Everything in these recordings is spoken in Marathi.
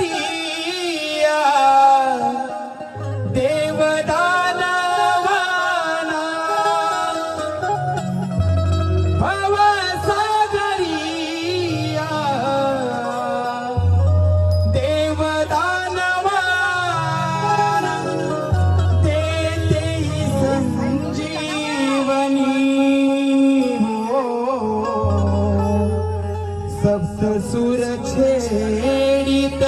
भवसागरिया देवदा सुर छेडित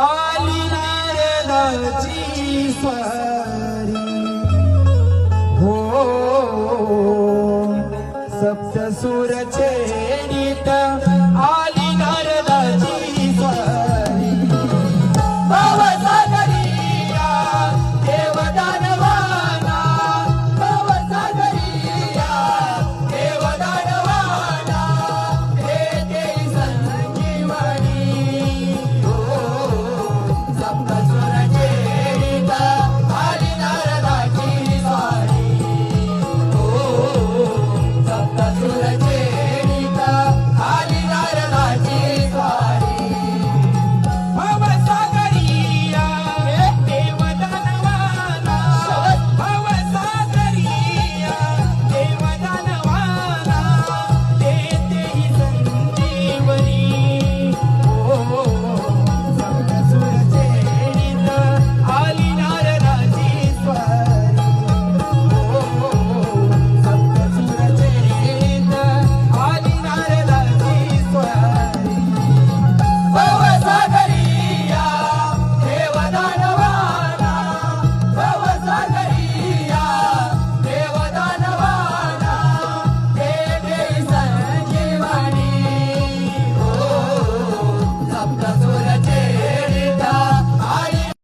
आली नारदाची स्वारी. हो सप्त सुर छेडित